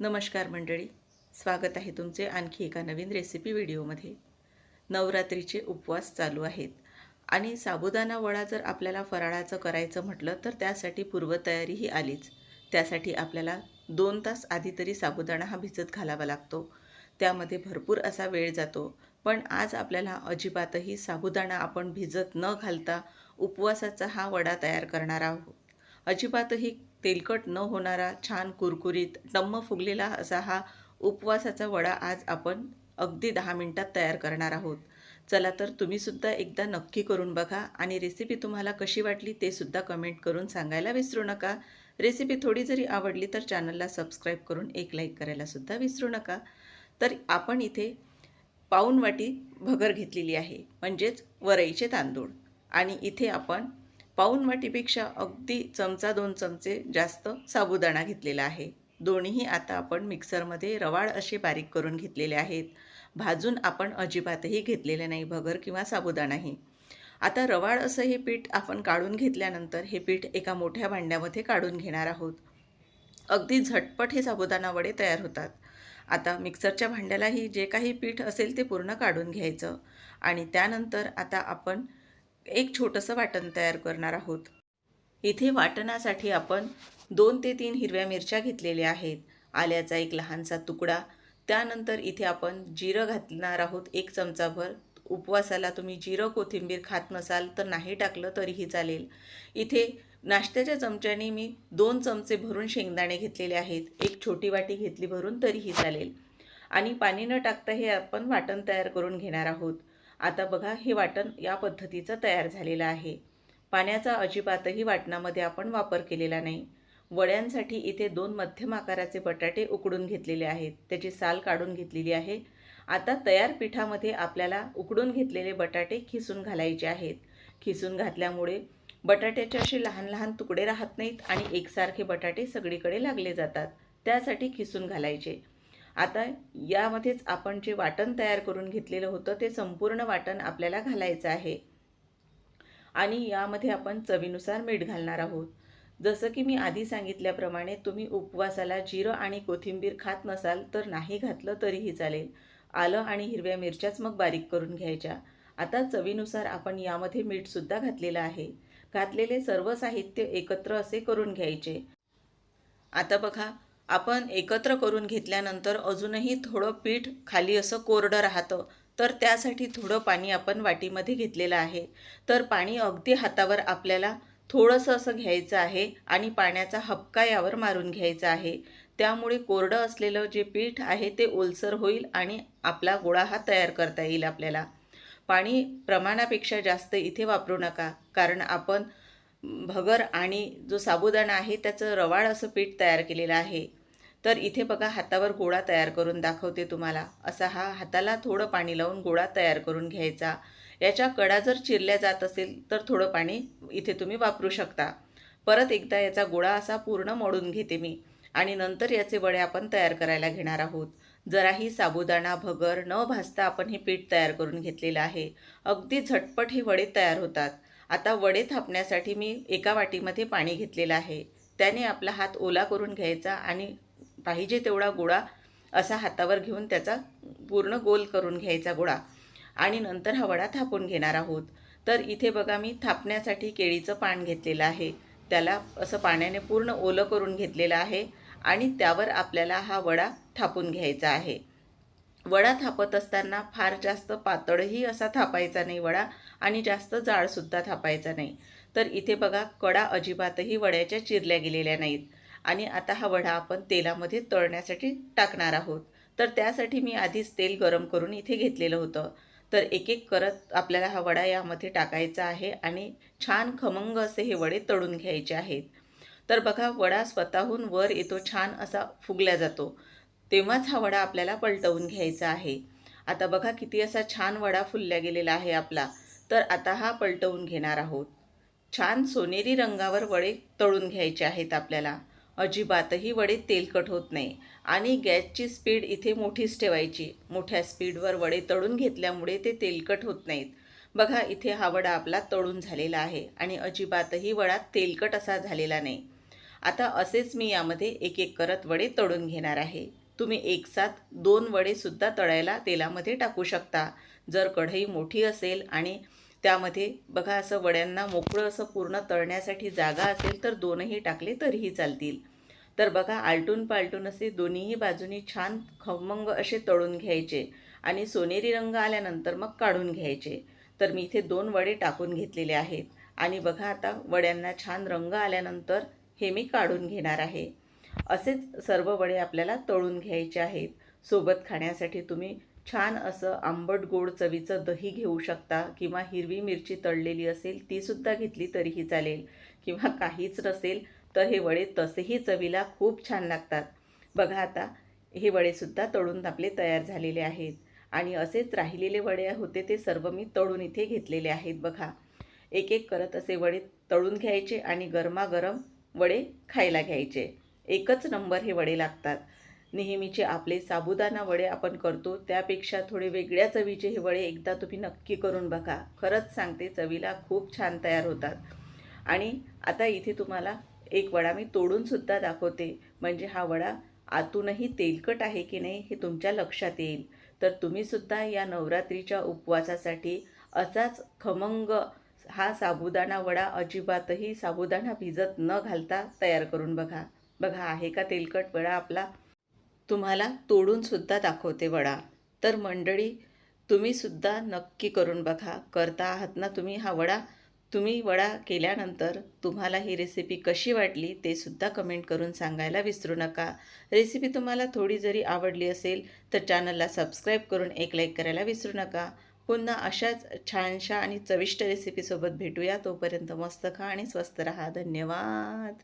नमस्कार मंडळी स्वागत आहे तुमचे आणखी एका नवीन रेसिपी व्हिडिओमध्ये. नवरात्रीचे उपवास चालू आहेत आणि साबुदाणा वडा जर आपल्याला फराळाचं करायचं म्हटलं तर त्यासाठी पूर्वतयारीही आलीच. त्यासाठी आपल्याला दोन तास आधी तरी साबुदाणा हा भिजत घालावा लागतो. त्यामध्ये भरपूर असा वेळ जातो पण आज आपल्याला अजिबातही साबुदाणा आपण भिजत न घालता उपवासाचा हा वडा तयार करणार आहोत. अजिबातही तेलकट न होणारा छान कुरकुरीत टम्म फुगलेला असा हा उपवासाचा वडा आज आपण अगदी दहा मिनटात तयार करणार आहोत. चला तर तुम्हीसुद्धा एकदा नक्की करून बघा आणि रेसिपी तुम्हाला कशी वाटली ते सुद्धा कमेंट करून सांगायला विसरू नका. रेसिपी थोडी जरी आवडली तर चॅनलला सबस्क्राईब करून एक लाईक करायलासुद्धा विसरू नका. तर आपण इथे पाऊण वाटी भगर घेतलेली आहे म्हणजेच वरईचे तांदूळ. आणि इथे आपण पाऊण वाटीपेक्षा अगदी चमचा दोन चमचे जास्त साबुदाणा घेतलेला आहे. दोन्हीही आता आपण मिक्सरमध्ये रवाळ असे बारीक करून घेतलेले आहेत. भाजून आपण अजिबातही घेतलेले नाही भगर किंवा साबुदाणाही. आता रवाळ असं हे पीठ आपण काढून घेतल्यानंतर हे पीठ एका मोठ्या भांड्यामध्ये काढून घेणार आहोत. अगदी झटपट हे साबुदाणा वडे तयार होतात. आता मिक्सरच्या भांड्यालाही जे काही पीठ असेल ते पूर्ण काढून घ्यायचं आणि त्यानंतर आता आपण एक छोटंसं वाटण तयार करणार आहोत. इथे वाटणासाठी आपण दोन ते तीन हिरव्या मिरच्या घेतलेल्या आहेत. आल्याचा एक लहानसा तुकडा. त्यानंतर इथे आपण जिरं घालणार आहोत. एक चमचाभर. उपवासाला तुम्ही जिरं कोथिंबीर खात नसाल तर नाही टाकलं तरीही चालेल. इथे नाश्त्याच्या चमच्याने मी दोन चमचे भरून शेंगदाणे घेतलेले आहेत. एक छोटी वाटी घेतली भरून तरीही चालेल. आणि पाणी न टाकता हे आपण वाटण तयार करून घेणार आहोत. आता बघा हे वाटण या पद्धतीचं तयार झालेलं आहे. पाण्याचा अजिबातही वाटणामध्ये आपण वापर केलेला नाही. वड्यांसाठी इथे दोन मध्यम आकाराचे बटाटे उकडून घेतलेले आहेत. त्याची साल काढून घेतलेली आहे. आता तयार पिठामध्ये आपल्याला उकडून घेतलेले बटाटे खिसून घालायचे आहेत. खिसून घातल्यामुळे बटाट्याचे असे लहान लहान तुकडे राहत नाहीत आणि एकसारखे बटाटे सगळीकडे लागले जातात. त्यासाठी खिसून घालायचे. आता यामध्येच आपण जे वाटण तयार करून घेतलेलं होतं ते संपूर्ण वाटण आपल्याला घालायचं आहे. आणि यामध्ये आपण चवीनुसार मीठ घालणार आहोत. जसं की मी आधी सांगितल्याप्रमाणे तुम्ही उपवासाला जिरं आणि कोथिंबीर खात नसाल तर नाही घातलं तरीही चालेल. आलं आणि हिरव्या मिरच्याच मग बारीक करून घ्यायच्या. आता चवीनुसार आपण यामध्ये मीठसुद्धा घातलेलं आहे. घातलेले सर्व साहित्य एकत्र असे करून घ्यायचे. आता बघा आपण एकत्र करून घेतल्यानंतर अजूनही थोडं पीठ खाली असं कोरडं राहतं. तर त्यासाठी थोडं पाणी आपण वाटीमध्ये घेतलेलं आहे. तर पाणी अगदी हातावर आपल्याला थोडंसं असं घ्यायचं आहे आणि पाण्याचा हपका यावर मारून घ्यायचा आहे. त्यामुळे कोरडं असलेलं जे पीठ आहे ते ओलसर होईल आणि आपला गोळा हा तयार करता येईल आपल्याला. पाणी प्रमाणापेक्षा जास्त इथे वापरू नका कारण आपण भगर आणि जो साबुदाणा आहे त्याचं रवाळ असं पीठ तयार केलेलं आहे. तर इथे बघा हातावर गोळा तयार करून दाखवते तुम्हाला. असा हा हाताला थोडं पाणी लावून गोळा तयार करून घ्यायचा. याच्या कडा जर चिरल्या जात असेल तर थोडं पाणी इथे तुम्ही वापरू शकता. परत एकदा याचा गोळा असा पूर्ण मोडून घेते मी. आणि नंतर याचे वडे आपण तयार करायला घेणार आहोत. जराही साबुदाणा भगर न भाजता आपण हे पीठ तयार करून घेतलेलं आहे. अगदी झटपट हे वडे तयार होतात. आता वडे थापण्यासाठी मी एका वाटीमध्ये पाणी घेतलेलं आहे. त्याने आपला हात ओला करून घ्यायचा आणि पाहिजे तेवढा गोळा असा हातावर घेऊन त्याचा पूर्ण गोल करून घ्यायचा गोळा. आणि नंतर हा वडा थापून घेणार आहोत. तर इथे बघा मी थापण्यासाठी केळीचं पान घेतलेलं आहे. त्याला असं पाण्याने पूर्ण ओलं करून घेतलेलं आहे. आणि त्यावर आपल्याला हा वडा थापून घ्यायचा आहे. वडा थापत असताना फार जास्त पातळही असा थापायचा नाही वडा आणि जास्त जाडसुद्धा थापायचा नाही. तर इथे बघा कडा अजिबातही वड्याच्या चिरल्या गेलेल्या नाहीत. आणि आता हा वडा आपण तेलामध्ये तळण्यासाठी टाकणार आहोत. तर त्यासाठी मी आधीच तेल गरम करून इथे घेतलेलं होतं. तर एक एक करत आपल्याला हा वडा यामध्ये टाकायचा आहे आणि छान खमंग असे हे वडे तळून घ्यायचे आहेत. तर बघा वडा स्वतःहून वर येतो छान असा फुगल्या जातो. तेव्हाच हा वडा आपल्याला पलटवून घ्यायचा आहे. आता बघा किती असा छान वडा फुलल्या गेलेला आहे आपला. तर आता हा पलटवून घेणार आहोत. छान सोनेरी रंगावर वडे तळून घ्यायचे आहेत आपल्याला. अजिबातही वडे तेलकट होत नाही. आणि गॅसची स्पीड इथे मोठीच ठेवायची. मोठ्या स्पीडवर वडे तळून घेतल्यामुळे ते तेलकट होत नाहीत. बघा इथे हा वडा आपला तळून झालेला आहे आणि अजिबातही वडा तेलकट असा झालेला नाही. आता असेच मी यामध्ये एक एक करत वडे तळून घेणार आहे. तुम्ही एकसाथ दोन वडेसुद्धा तळायला तेलामध्ये टाकू शकता. जर कढई मोठी असेल आणि त्यामध्ये बघा असं वड्यांना मोकळं असं पूर्ण तळण्यासाठी जागा असेल तर दोनही टाकले तरीही चालतील. तर बघा आलटून पालटून असे दोन्हीही बाजूनी छान खमंग असे तळून घ्यायचे आणि सोनेरी रंग आल्यानंतर मग काढून घ्यायचे. तर मी इथे दोन वडे टाकून घेतलेले आहेत आणि बघा आता वड्यांना छान रंग आल्यानंतर हे मी काढून घेणार आहे. असेच सर्व वडे आपल्याला तळून घ्यायचे आहेत. सोबत खाण्यासाठी तुम्ही छान असं आंबट गोड चवीचं दही घेऊ शकता किंवा हिरवी मिरची तळलेली असेल तीसुद्धा घेतली तरीही चालेल. किंवा काहीच नसेल तर हे वडे तसेही चवीला खूप छान लागतात. बघा आता हे वडेसुद्धा तळून आपले तयार झालेले आहेत. आणि असेच राहिलेले वडे होते ते सर्व मी तळून इथे घेतलेले आहेत बघा. एक एक करत असे वडे तळून घ्यायचे आणि गरमागरम वडे खायला घ्यायचे. एकच नंबर हे वडे लागतात. नेहमीचे आपले साबुदाणा वडे आपण करतो त्यापेक्षा थोडे वेगळ्या चवीचे हे वडे एकदा तुम्ही नक्की करून बघा. खरंच सांगते चवीला खूप छान तयार होतात. आणि आता इथे तुम्हाला एक वडा मी तोडूनसुद्धा दाखवते. म्हणजे हा वडा आतूनही तेलकट आहे की नाही हे तुमच्या लक्षात येईल. तर तुम्हीसुद्धा या नवरात्रीच्या उपवासासाठी असाच खमंग हा साबुदाणा वडा अजिबातही साबुदाणा भिजत न घालता तयार करून बघा. बघा आहे का तेलकट वडा आपला? तुम्हाला तोडूनसुद्धा दाखवते वडा. तर मंडळी तुम्हीसुद्धा नक्की करून बघा. करता आहात ना तुम्ही हा वडा? तुम्ही वडा केल्यानंतर तुम्हाला ही रेसिपी कशी वाटली ते सुद्धा कमेंट करून सांगायला विसरू नका. रेसिपी तुम्हाला थोडी जरी आवडली असेल तर चॅनलला सबस्क्राईब करून एक लाईक करायला विसरू नका. पुन्हा अशाच छानशा आणि चविष्ट रेसिपीसोबत भेटूया. तोपर्यंत मस्त खा आणि स्वस्त रहा. धन्यवाद.